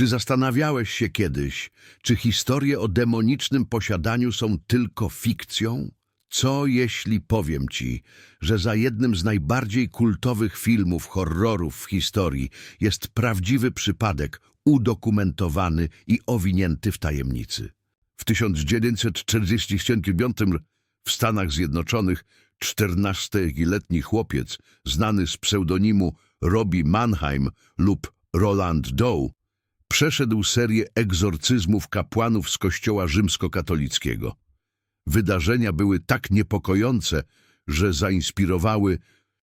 Czy zastanawiałeś się kiedyś, czy historie o demonicznym posiadaniu są tylko fikcją? Co jeśli powiem ci, że za jednym z najbardziej kultowych filmów horrorów w historii jest prawdziwy przypadek udokumentowany i owinięty w tajemnicy? W 1945 w Stanach Zjednoczonych 14-letni chłopiec, znany z pseudonimu Robbie Mannheim lub Roland Doe, przeszedł serię egzorcyzmów kapłanów z kościoła rzymskokatolickiego. Wydarzenia były tak niepokojące, że zainspirowały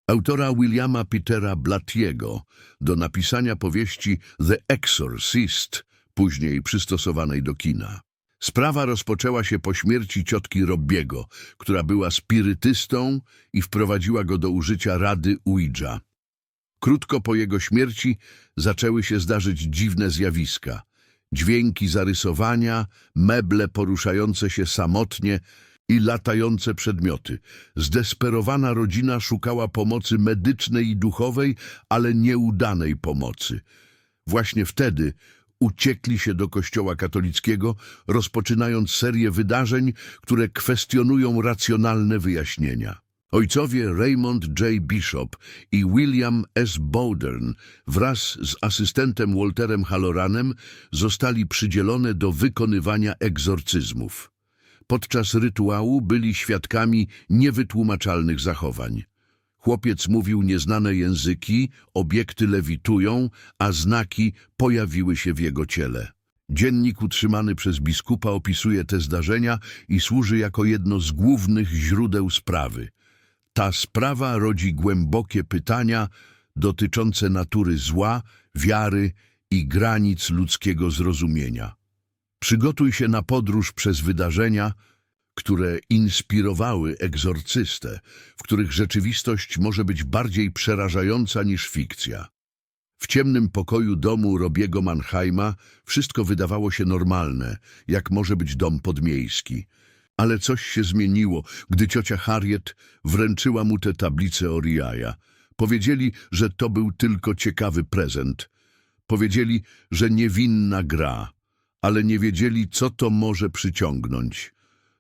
autora Williama Petera Blattiego do napisania powieści The Exorcist, później przystosowanej do kina. Sprawa rozpoczęła się po śmierci ciotki Robbiego, która była spirytystą i wprowadziła go do użycia rady Ouija. Krótko po jego śmierci zaczęły się zdarzyć dziwne zjawiska. Dźwięki zarysowania, meble poruszające się samotnie i latające przedmioty. Zdesperowana rodzina szukała pomocy medycznej i duchowej, ale nieudanej pomocy. Właśnie wtedy uciekli się do kościoła katolickiego, rozpoczynając serię wydarzeń, które kwestionują racjonalne wyjaśnienia. Ojcowie Raymond J. Bishop i William S. Bowdern wraz z asystentem Walterem Halloranem zostali przydzielone do wykonywania egzorcyzmów. Podczas rytuału byli świadkami niewytłumaczalnych zachowań. Chłopiec mówił nieznane języki, obiekty lewitują, a znaki pojawiły się w jego ciele. Dziennik utrzymany przez biskupa opisuje te zdarzenia i służy jako jedno z głównych źródeł sprawy. Ta sprawa rodzi głębokie pytania dotyczące natury zła, wiary i granic ludzkiego zrozumienia. Przygotuj się na podróż przez wydarzenia, które inspirowały egzorcystę, w których rzeczywistość może być bardziej przerażająca niż fikcja. W ciemnym pokoju domu Robiego Mannheima wszystko wydawało się normalne, jak może być dom podmiejski. Ale coś się zmieniło, gdy ciocia Harriet wręczyła mu tę tablicę Oriaja. Powiedzieli, że to był tylko ciekawy prezent. Powiedzieli, że niewinna gra, ale nie wiedzieli, co to może przyciągnąć.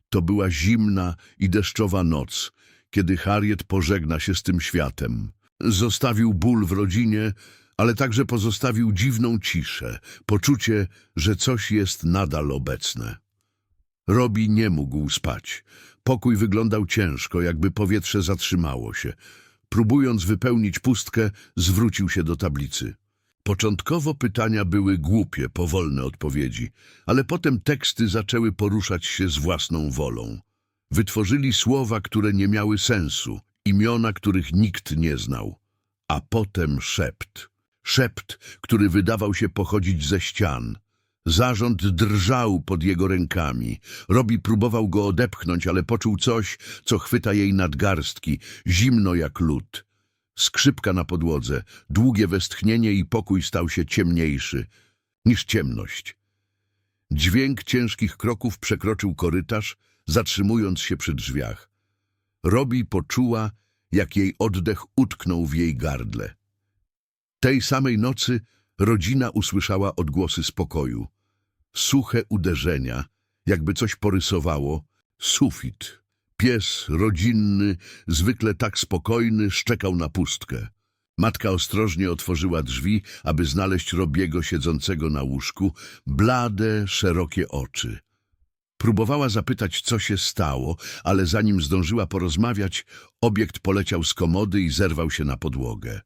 To była zimna i deszczowa noc, kiedy Harriet pożegna się z tym światem. Zostawił ból w rodzinie, ale także pozostawił dziwną ciszę, poczucie, że coś jest nadal obecne. Robi nie mógł spać. Pokój wyglądał ciężko, jakby powietrze zatrzymało się. Próbując wypełnić pustkę, zwrócił się do tablicy. Początkowo pytania były głupie, powolne odpowiedzi, ale potem teksty zaczęły poruszać się z własną wolą. Wytworzyli słowa, które nie miały sensu, imiona, których nikt nie znał. A potem szept. Szept, który wydawał się pochodzić ze ścian. Zarząd drżał pod jego rękami. Robi próbował go odepchnąć, ale poczuł coś, co chwyta jej nadgarstki, zimno jak lód. Skrzypka na podłodze, długie westchnienie i pokój stał się ciemniejszy niż ciemność. Dźwięk ciężkich kroków przekroczył korytarz, zatrzymując się przy drzwiach. Robi poczuła, jak jej oddech utknął w jej gardle. Tej samej nocy rodzina usłyszała odgłosy spokoju. Suche uderzenia, jakby coś porysowało, sufit. Pies rodzinny, zwykle tak spokojny, szczekał na pustkę. Matka ostrożnie otworzyła drzwi, aby znaleźć Robiego siedzącego na łóżku, blade, szerokie oczy. Próbowała zapytać, co się stało, ale zanim zdążyła porozmawiać, obiekt poleciał z komody i zerwał się na podłogę.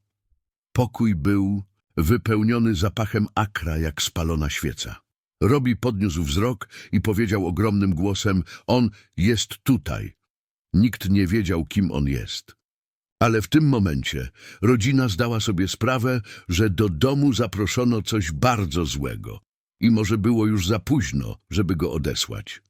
Pokój był wypełniony zapachem akra jak spalona świeca. Robi podniósł wzrok i powiedział ogromnym głosem, on jest tutaj. Nikt nie wiedział, kim on jest. Ale w tym momencie rodzina zdała sobie sprawę, że do domu zaproszono coś bardzo złego i może było już za późno, żeby go odesłać.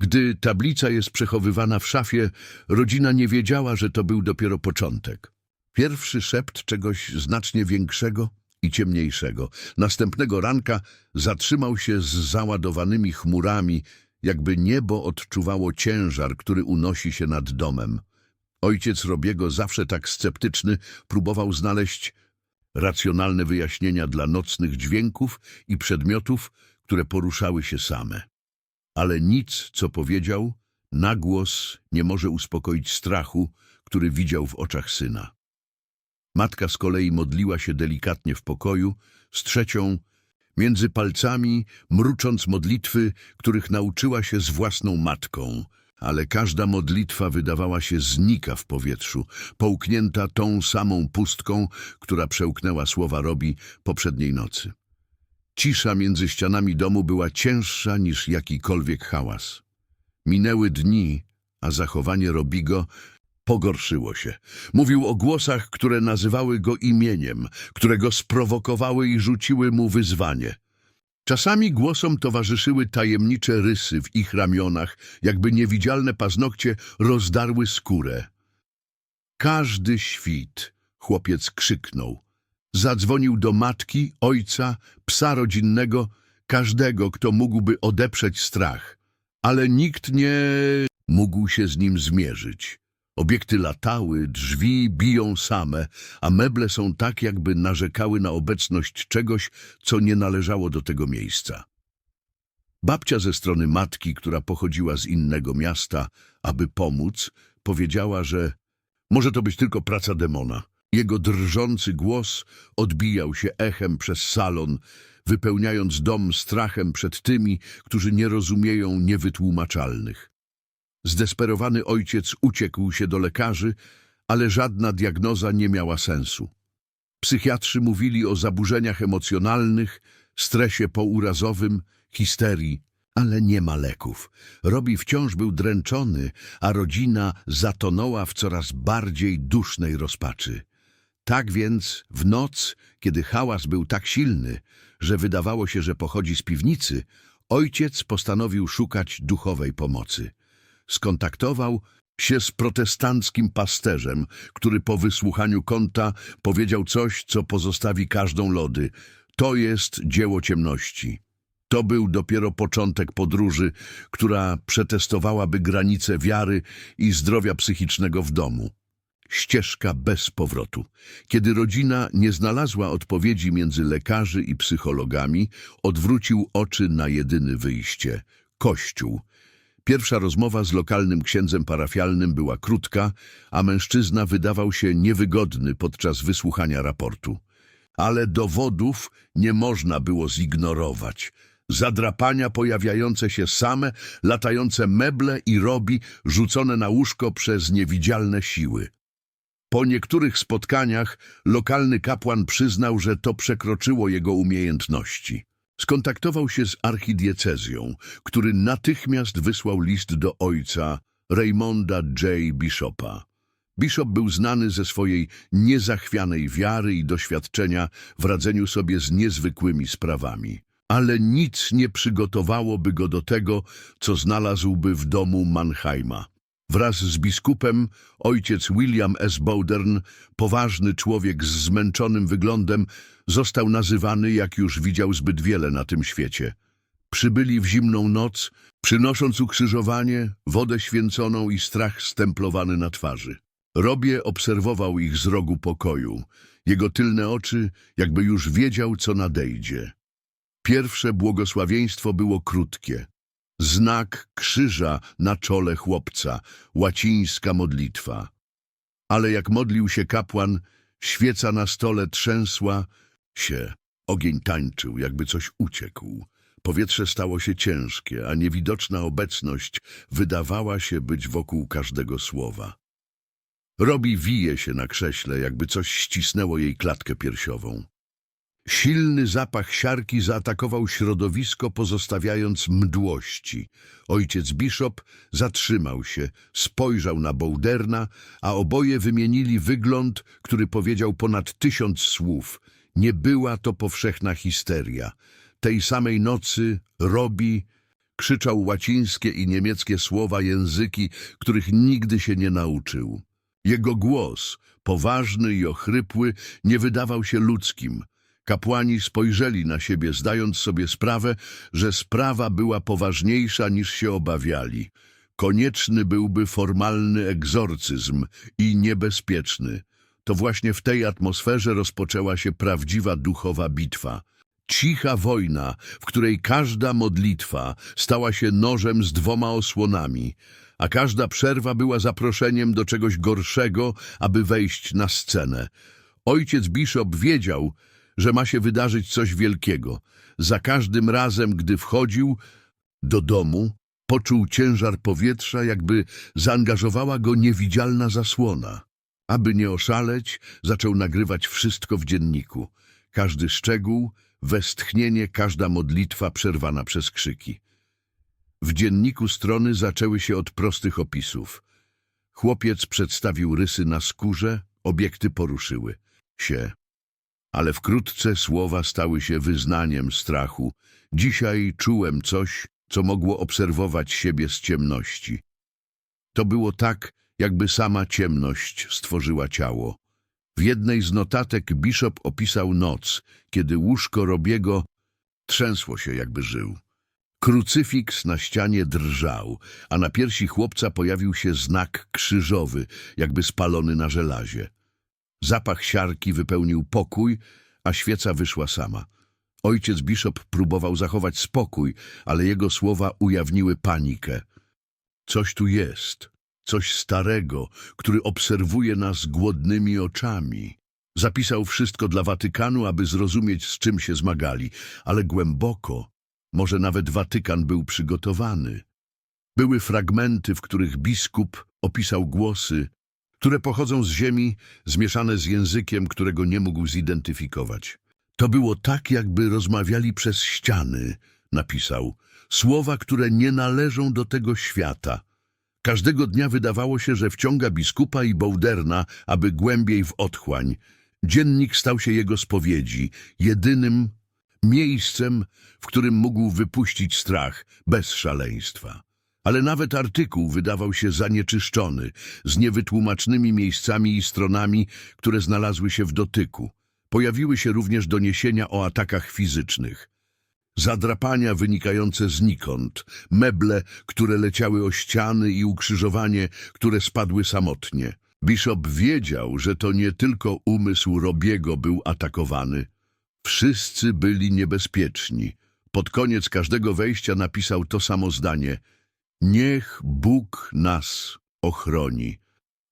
Gdy tablica jest przechowywana w szafie, rodzina nie wiedziała, że to był dopiero początek. Pierwszy szept czegoś znacznie większego i ciemniejszego. Następnego ranka zatrzymał się z załadowanymi chmurami, jakby niebo odczuwało ciężar, który unosi się nad domem. Ojciec Robiego, zawsze tak sceptyczny, próbował znaleźć racjonalne wyjaśnienia dla nocnych dźwięków i przedmiotów, które poruszały się same. Ale nic, co powiedział, na głos nie może uspokoić strachu, który widział w oczach syna. Matka z kolei modliła się delikatnie w pokoju, z trzecią, między palcami, mrucząc modlitwy, których nauczyła się z własną matką. Ale każda modlitwa wydawała się znika w powietrzu, połknięta tą samą pustką, która przełknęła słowa Robi poprzedniej nocy. Cisza między ścianami domu była cięższa niż jakikolwiek hałas. Minęły dni, a zachowanie Robigo pogorszyło się. Mówił o głosach, które nazywały go imieniem, które go sprowokowały i rzuciły mu wyzwanie. Czasami głosom towarzyszyły tajemnicze rysy w ich ramionach, jakby niewidzialne paznokcie rozdarły skórę. Każdy świt, chłopiec krzyknął. Zadzwonił do matki, ojca, psa rodzinnego, każdego, kto mógłby odeprzeć strach. Ale nikt nie mógł się z nim zmierzyć. Obiekty latały, drzwi biją same, a meble są tak, jakby narzekały na obecność czegoś, co nie należało do tego miejsca. Babcia ze strony matki, która pochodziła z innego miasta, aby pomóc, powiedziała, że może to być tylko praca demona. Jego drżący głos odbijał się echem przez salon, wypełniając dom strachem przed tymi, którzy nie rozumieją niewytłumaczalnych. Zdesperowany ojciec uciekł się do lekarzy, ale żadna diagnoza nie miała sensu. Psychiatrzy mówili o zaburzeniach emocjonalnych, stresie pourazowym, histerii, ale nie ma leków. Robi wciąż był dręczony, a rodzina zatonęła w coraz bardziej dusznej rozpaczy. Tak więc w noc, kiedy hałas był tak silny, że wydawało się, że pochodzi z piwnicy, ojciec postanowił szukać duchowej pomocy skontaktował się z protestanckim pasterzem, który po wysłuchaniu konta powiedział coś, co pozostawi każdą lody. To jest dzieło ciemności. To był dopiero początek podróży, która przetestowałaby granice wiary i zdrowia psychicznego w domu. Ścieżka bez powrotu. Kiedy rodzina nie znalazła odpowiedzi między lekarzy i psychologami, odwrócił oczy na jedyne wyjście – Kościół. Pierwsza rozmowa z lokalnym księdzem parafialnym była krótka, a mężczyzna wydawał się niewygodny podczas wysłuchania raportu. Ale dowodów nie można było zignorować. Zadrapania pojawiające się same, latające meble i robi rzucone na łóżko przez niewidzialne siły. Po niektórych spotkaniach lokalny kapłan przyznał, że to przekroczyło jego umiejętności. Skontaktował się z archidiecezją, który natychmiast wysłał list do ojca Raymonda J. Bishopa. Bishop był znany ze swojej niezachwianej wiary i doświadczenia w radzeniu sobie z niezwykłymi sprawami. Ale nic nie przygotowałoby go do tego, co znalazłby w domu Mannheima. Wraz z biskupem ojciec William S. Bowdern, poważny człowiek z zmęczonym wyglądem, został nazywany, jak już widział zbyt wiele na tym świecie. Przybyli w zimną noc, przynosząc ukrzyżowanie, wodę święconą i strach stemplowany na twarzy. Robie obserwował ich z rogu pokoju. Jego tylne oczy, jakby już wiedział, co nadejdzie. Pierwsze błogosławieństwo było krótkie. Znak krzyża na czole chłopca, łacińska modlitwa. Ale jak modlił się kapłan, świeca na stole trzęsła się. Ogień tańczył, jakby coś uciekł. Powietrze stało się ciężkie, a niewidoczna obecność wydawała się być wokół każdego słowa. Robi wije się na krześle, jakby coś ścisnęło jej klatkę piersiową. Silny zapach siarki zaatakował środowisko, pozostawiając mdłości. Ojciec Bishop zatrzymał się, spojrzał na Bowderna, a oboje wymienili wygląd, który powiedział ponad tysiąc słów. Nie była to powszechna histeria. Tej samej nocy Robi krzyczał łacińskie i niemieckie słowa, języki, których nigdy się nie nauczył. Jego głos, poważny i ochrypły, nie wydawał się ludzkim. Kapłani spojrzeli na siebie, zdając sobie sprawę, że sprawa była poważniejsza niż się obawiali. Konieczny byłby formalny egzorcyzm i niebezpieczny. To właśnie w tej atmosferze rozpoczęła się prawdziwa duchowa bitwa. Cicha wojna, w której każda modlitwa stała się nożem z dwoma osłonami, a każda przerwa była zaproszeniem do czegoś gorszego, aby wejść na scenę. Ojciec Bishop wiedział, że ma się wydarzyć coś wielkiego. Za każdym razem, gdy wchodził do domu, poczuł ciężar powietrza, jakby zaangażowała go niewidzialna zasłona. Aby nie oszaleć, zaczął nagrywać wszystko w dzienniku. Każdy szczegół, westchnienie, każda modlitwa przerwana przez krzyki. W dzienniku strony zaczęły się od prostych opisów. Chłopiec przedstawił rysy na skórze, obiekty poruszyły się. Ale wkrótce słowa stały się wyznaniem strachu. Dzisiaj czułem coś, co mogło obserwować siebie z ciemności. To było tak, jakby sama ciemność stworzyła ciało. W jednej z notatek Bishop opisał noc, kiedy łóżko Robiego trzęsło się, jakby żył. Krucyfiks na ścianie drżał, a na piersi chłopca pojawił się znak krzyżowy, jakby spalony na żelazie. Zapach siarki wypełnił pokój, a świeca wyszła sama. Ojciec Bishop próbował zachować spokój, ale jego słowa ujawniły panikę. Coś tu jest, coś starego, który obserwuje nas głodnymi oczami. Zapisał wszystko dla Watykanu, aby zrozumieć, z czym się zmagali, ale głęboko, może nawet Watykan był przygotowany. Były fragmenty, w których biskup opisał głosy, które pochodzą z ziemi, zmieszane z językiem, którego nie mógł zidentyfikować. To było tak, jakby rozmawiali przez ściany, napisał. Słowa, które nie należą do tego świata. Każdego dnia wydawało się, że wciąga biskupa i Bołderna, aby głębiej w otchłań. Dziennik stał się jego spowiedzi, jedynym miejscem, w którym mógł wypuścić strach bez szaleństwa. Ale nawet artykuł wydawał się zanieczyszczony, z niewytłumacznymi miejscami i stronami, które znalazły się w dotyku. Pojawiły się również doniesienia o atakach fizycznych. Zadrapania wynikające znikąd, meble, które leciały o ściany i ukrzyżowanie, które spadły samotnie. Bishop wiedział, że to nie tylko umysł Robiego był atakowany. Wszyscy byli niebezpieczni. Pod koniec każdego wejścia napisał to samo zdanie. Niech Bóg nas ochroni.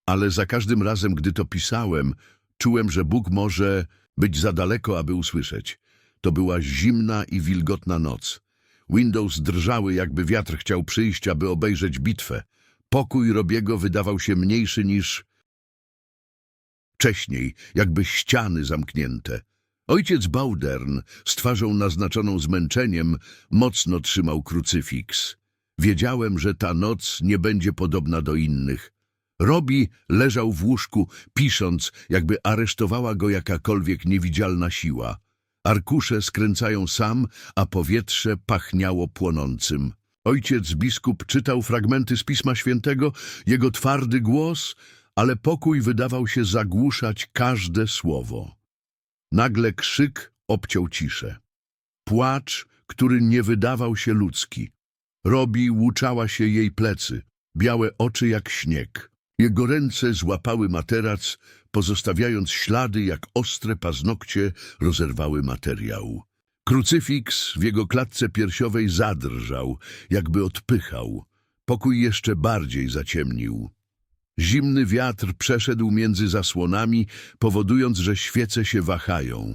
Ale za każdym razem, gdy to pisałem, czułem, że Bóg może być za daleko, aby usłyszeć. To była zimna i wilgotna noc. Windows drżały, jakby wiatr chciał przyjść, aby obejrzeć bitwę. Pokój Robiego wydawał się mniejszy niż wcześniej, jakby ściany zamknięte. Ojciec Baudern, z twarzą naznaczoną zmęczeniem, mocno trzymał krucyfiks. Wiedziałem, że ta noc nie będzie podobna do innych. Robi leżał w łóżku, pisząc, jakby aresztowała go jakakolwiek niewidzialna siła. Arkusze skręcają sam, a powietrze pachniało płonącym. Ojciec biskup czytał fragmenty z Pisma Świętego, jego twardy głos, ale pokój wydawał się zagłuszać każde słowo. Nagle krzyk obciął ciszę. Płacz, który nie wydawał się ludzki. Robi łuczała się jej plecy, białe oczy jak śnieg. Jego ręce złapały materac, pozostawiając ślady jak ostre paznokcie rozerwały materiał. Krucyfiks w jego klatce piersiowej zadrżał, jakby odpychał. Pokój jeszcze bardziej zaciemnił. Zimny wiatr przeszedł między zasłonami, powodując, że świece się wahają.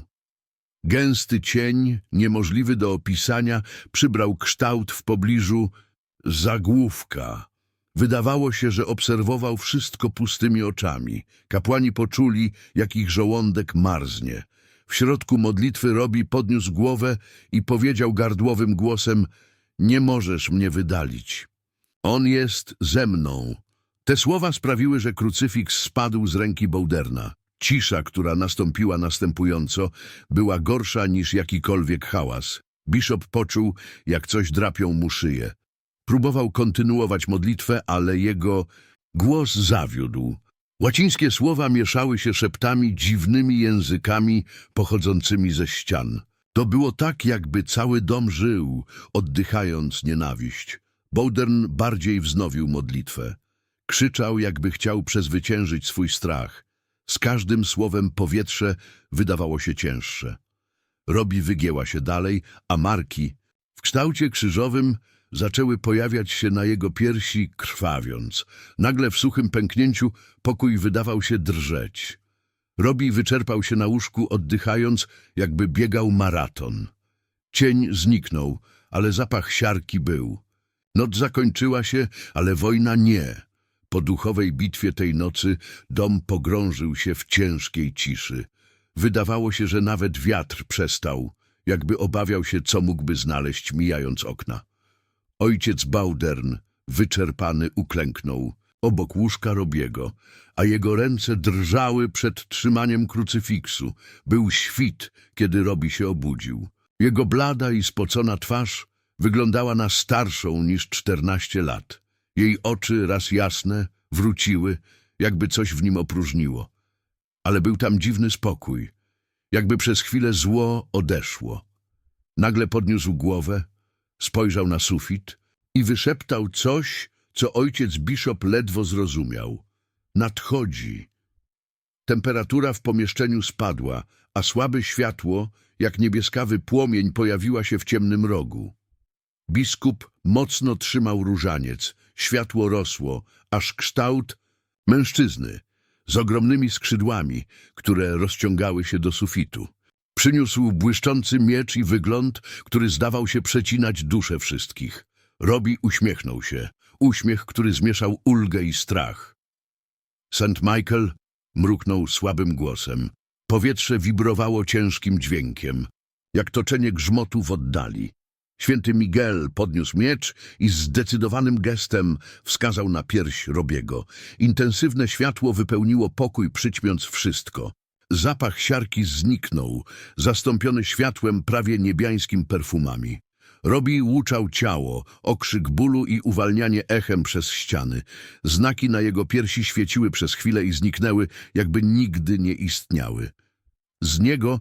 Gęsty cień, niemożliwy do opisania, przybrał kształt w pobliżu zagłówka. Wydawało się, że obserwował wszystko pustymi oczami. Kapłani poczuli, jak ich żołądek marznie. W środku modlitwy Robi podniósł głowę i powiedział gardłowym głosem Nie możesz mnie wydalić. On jest ze mną. Te słowa sprawiły, że krucyfiks spadł z ręki Bołderna. Cisza, która nastąpiła następująco, była gorsza niż jakikolwiek hałas. Bishop poczuł, jak coś drapią mu szyję. Próbował kontynuować modlitwę, ale jego głos zawiódł. Łacińskie słowa mieszały się szeptami dziwnymi językami pochodzącymi ze ścian. To było tak, jakby cały dom żył, oddychając nienawiść. Bowdern bardziej wznowił modlitwę. Krzyczał, jakby chciał przezwyciężyć swój strach. Z każdym słowem powietrze wydawało się cięższe. Robi wygięła się dalej, a marki w kształcie krzyżowym zaczęły pojawiać się na jego piersi, krwawiąc. Nagle w suchym pęknięciu pokój wydawał się drżeć. Robi wyczerpał się na łóżku, oddychając, jakby biegał maraton. Cień zniknął, ale zapach siarki był. Noc zakończyła się, ale wojna nie. Po duchowej bitwie tej nocy dom pogrążył się w ciężkiej ciszy. Wydawało się, że nawet wiatr przestał, jakby obawiał się, co mógłby znaleźć, mijając okna. Ojciec Baudern, wyczerpany, uklęknął obok łóżka Robiego, a jego ręce drżały przed trzymaniem krucyfiksu. Był świt, kiedy Robi się obudził. Jego blada i spocona twarz wyglądała na starszą niż czternaście lat. Jej oczy, raz jasne, wróciły, jakby coś w nim opróżniło. Ale był tam dziwny spokój, jakby przez chwilę zło odeszło. Nagle podniósł głowę, spojrzał na sufit i wyszeptał coś, co ojciec Bishop ledwo zrozumiał. Nadchodzi. Temperatura w pomieszczeniu spadła, a słabe światło, jak niebieskawy płomień, pojawiła się w ciemnym rogu. Biskup mocno trzymał różaniec, światło rosło, aż kształt mężczyzny z ogromnymi skrzydłami, które rozciągały się do sufitu. Przyniósł błyszczący miecz i wygląd, który zdawał się przecinać duszę wszystkich. Robi uśmiechnął się, uśmiech, który zmieszał ulgę i strach. St. Michael mruknął słabym głosem. Powietrze wibrowało ciężkim dźwiękiem, jak toczenie grzmotu w oddali. Święty Miguel podniósł miecz i zdecydowanym gestem wskazał na pierś Robiego. Intensywne światło wypełniło pokój, przyćmiąc wszystko. Zapach siarki zniknął, zastąpiony światłem prawie niebiańskim perfumami. Robi łuczał ciało, okrzyk bólu i uwalnianie echem przez ściany. Znaki na jego piersi świeciły przez chwilę i zniknęły, jakby nigdy nie istniały. Z niego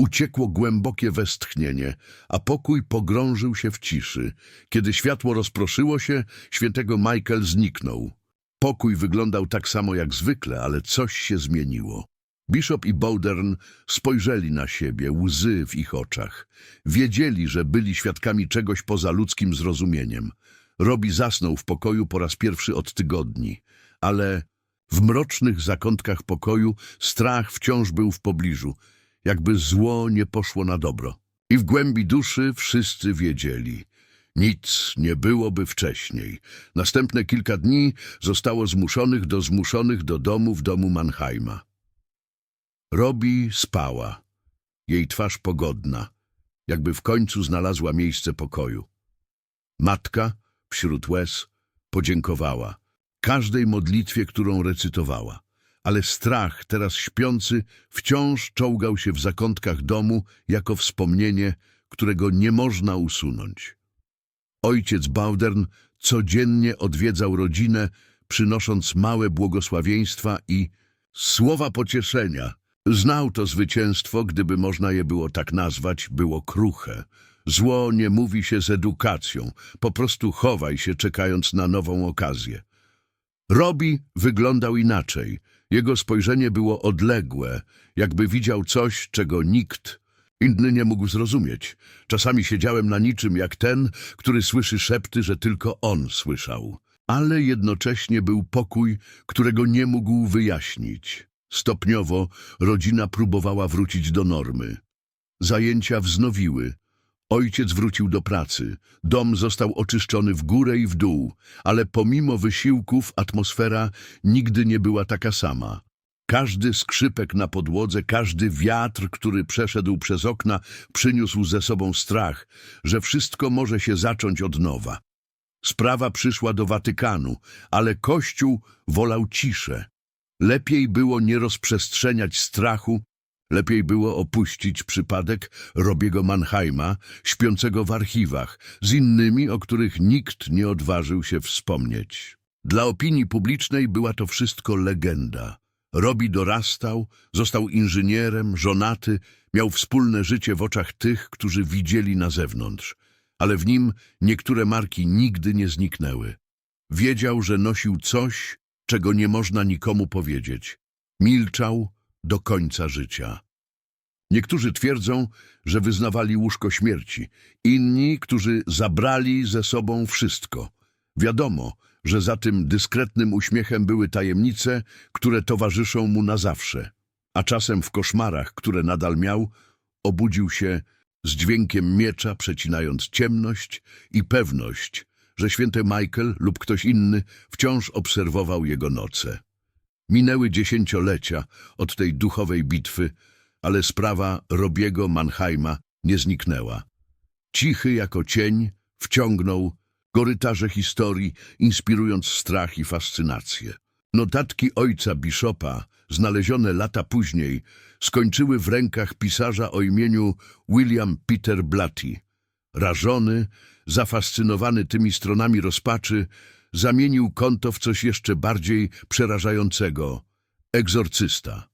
uciekło głębokie westchnienie, a pokój pogrążył się w ciszy. Kiedy światło rozproszyło się, świętego Michael zniknął. Pokój wyglądał tak samo jak zwykle, ale coś się zmieniło. Bishop i Bowdern spojrzeli na siebie, łzy w ich oczach. Wiedzieli, że byli świadkami czegoś poza ludzkim zrozumieniem. Robi zasnął w pokoju po raz pierwszy od tygodni, ale w mrocznych zakątkach pokoju strach wciąż był w pobliżu, jakby zło nie poszło na dobro. I w głębi duszy wszyscy wiedzieli. Nic nie byłoby wcześniej. Następne kilka dni zostało zmuszonych do zmuszonych do domu w domu Mannheima. Robi spała. Jej twarz pogodna, jakby w końcu znalazła miejsce pokoju. Matka, wśród łez, podziękowała każdej modlitwie, którą recytowała. Ale strach, teraz śpiący, wciąż czołgał się w zakątkach domu jako wspomnienie, którego nie można usunąć. Ojciec Baudern codziennie odwiedzał rodzinę, przynosząc małe błogosławieństwa i słowa pocieszenia. Znał to zwycięstwo, gdyby można je było tak nazwać, było kruche. Zło nie mówi się z edukacją, po prostu chowaj się, czekając na nową okazję. Robi wyglądał inaczej. Jego spojrzenie było odległe, jakby widział coś, czego nikt inny nie mógł zrozumieć. Czasami siedziałem na niczym jak ten, który słyszy szepty, że tylko on słyszał. Ale jednocześnie był pokój, którego nie mógł wyjaśnić. Stopniowo rodzina próbowała wrócić do normy. Zajęcia wznowiły. Ojciec wrócił do pracy. Dom został oczyszczony w górę i w dół, ale pomimo wysiłków atmosfera nigdy nie była taka sama. Każdy skrzypek na podłodze, każdy wiatr, który przeszedł przez okna, przyniósł ze sobą strach, że wszystko może się zacząć od nowa. Sprawa przyszła do Watykanu, ale Kościół wolał ciszę. Lepiej było nie rozprzestrzeniać strachu, lepiej było opuścić przypadek Robiego Mannheima, śpiącego w archiwach, z innymi, o których nikt nie odważył się wspomnieć. Dla opinii publicznej była to wszystko legenda. Robi dorastał, został inżynierem, żonaty, miał wspólne życie w oczach tych, którzy widzieli na zewnątrz, ale w nim niektóre marki nigdy nie zniknęły. Wiedział, że nosił coś, czego nie można nikomu powiedzieć. Milczał do końca życia. Niektórzy twierdzą, że wyznawali łóżko śmierci, inni, którzy zabrali ze sobą wszystko. Wiadomo, że za tym dyskretnym uśmiechem były tajemnice, które towarzyszą mu na zawsze. A czasem w koszmarach, które nadal miał, obudził się z dźwiękiem miecza, przecinając ciemność i pewność, że święty Michael lub ktoś inny wciąż obserwował jego noce. Minęły dziesięciolecia od tej duchowej bitwy, ale sprawa Robiego Mannheima nie zniknęła. Cichy jako cień wciągnął korytarze historii, inspirując strach i fascynację. Notatki ojca biszopa, znalezione lata później, skończyły w rękach pisarza o imieniu William Peter Blatty. Rażony, zafascynowany tymi stronami rozpaczy, zamienił konto w coś jeszcze bardziej przerażającego – egzorcysta.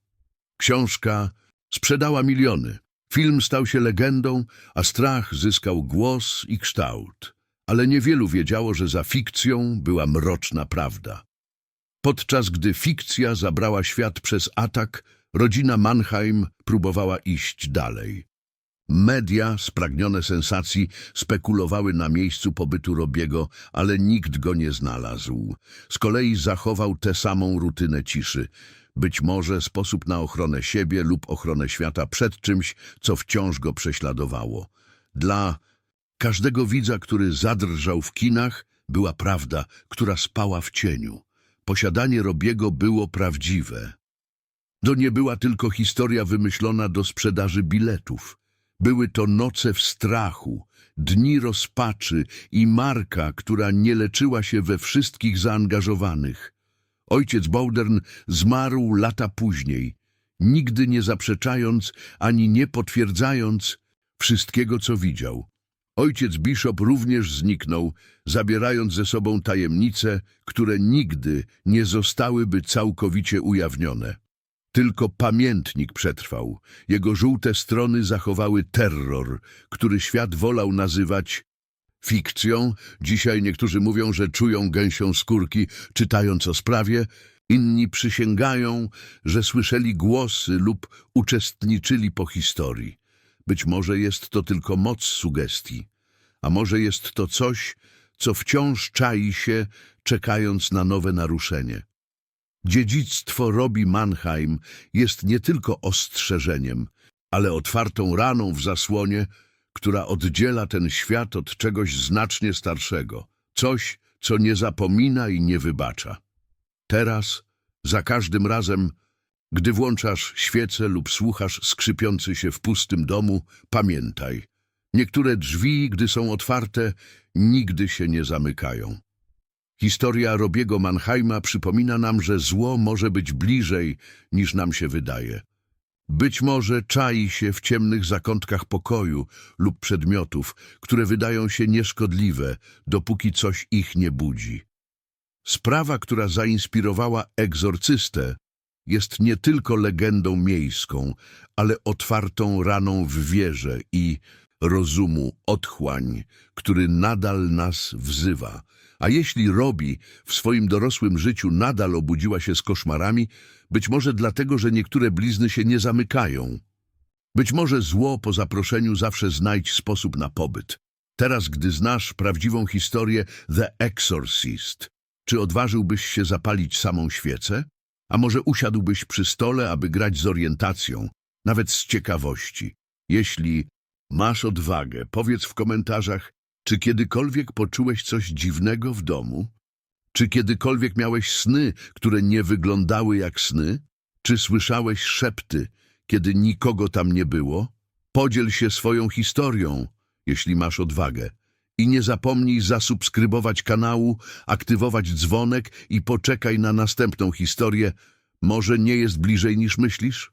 Książka sprzedała miliony, film stał się legendą, a strach zyskał głos i kształt. Ale niewielu wiedziało, że za fikcją była mroczna prawda. Podczas gdy fikcja zabrała świat przez atak, rodzina Mannheim próbowała iść dalej. Media, spragnione sensacji, spekulowały na miejscu pobytu Robiego, ale nikt go nie znalazł. Z kolei zachował tę samą rutynę ciszy. Być może sposób na ochronę siebie lub ochronę świata przed czymś, co wciąż go prześladowało. Dla każdego widza, który zadrżał w kinach, była prawda, która spała w cieniu. Posiadanie Robiego było prawdziwe. To nie była tylko historia wymyślona do sprzedaży biletów. Były to noce w strachu, dni rozpaczy i marka, która nie leczyła się we wszystkich zaangażowanych. Ojciec Bowdern zmarł lata później, nigdy nie zaprzeczając ani nie potwierdzając wszystkiego, co widział. Ojciec Bishop również zniknął, zabierając ze sobą tajemnice, które nigdy nie zostałyby całkowicie ujawnione. Tylko pamiętnik przetrwał. Jego żółte strony zachowały terror, który świat wolał nazywać fikcją. Dzisiaj niektórzy mówią, że czują gęsią skórki, czytając o sprawie. Inni przysięgają, że słyszeli głosy lub uczestniczyli po historii. Być może jest to tylko moc sugestii, a może jest to coś, co wciąż czai się, czekając na nowe naruszenie. Dziedzictwo Robi Mannheim jest nie tylko ostrzeżeniem, ale otwartą raną w zasłonie, która oddziela ten świat od czegoś znacznie starszego, coś, co nie zapomina i nie wybacza. Teraz, za każdym razem, gdy włączasz świecę lub słuchasz skrzypiący się w pustym domu, pamiętaj, niektóre drzwi, gdy są otwarte, nigdy się nie zamykają. Historia Robiego Mannheima przypomina nam, że zło może być bliżej, niż nam się wydaje. Być może czai się w ciemnych zakątkach pokoju lub przedmiotów, które wydają się nieszkodliwe, dopóki coś ich nie budzi. Sprawa, która zainspirowała egzorcystę, jest nie tylko legendą miejską, ale otwartą raną w wierze i rozumu otchłań, który nadal nas wzywa. A jeśli Robi w swoim dorosłym życiu nadal obudziła się z koszmarami, być może dlatego, że niektóre blizny się nie zamykają. Być może zło po zaproszeniu zawsze znajdź sposób na pobyt. Teraz, gdy znasz prawdziwą historię The Exorcist, czy odważyłbyś się zapalić samą świecę? A może usiadłbyś przy stole, aby grać z orientacją, nawet z ciekawości? Jeśli masz odwagę, powiedz w komentarzach, czy kiedykolwiek poczułeś coś dziwnego w domu? Czy kiedykolwiek miałeś sny, które nie wyglądały jak sny? Czy słyszałeś szepty, kiedy nikogo tam nie było? Podziel się swoją historią, jeśli masz odwagę. I nie zapomnij zasubskrybować kanału, aktywować dzwonek i poczekaj na następną historię. Może nie jest bliżej niż myślisz?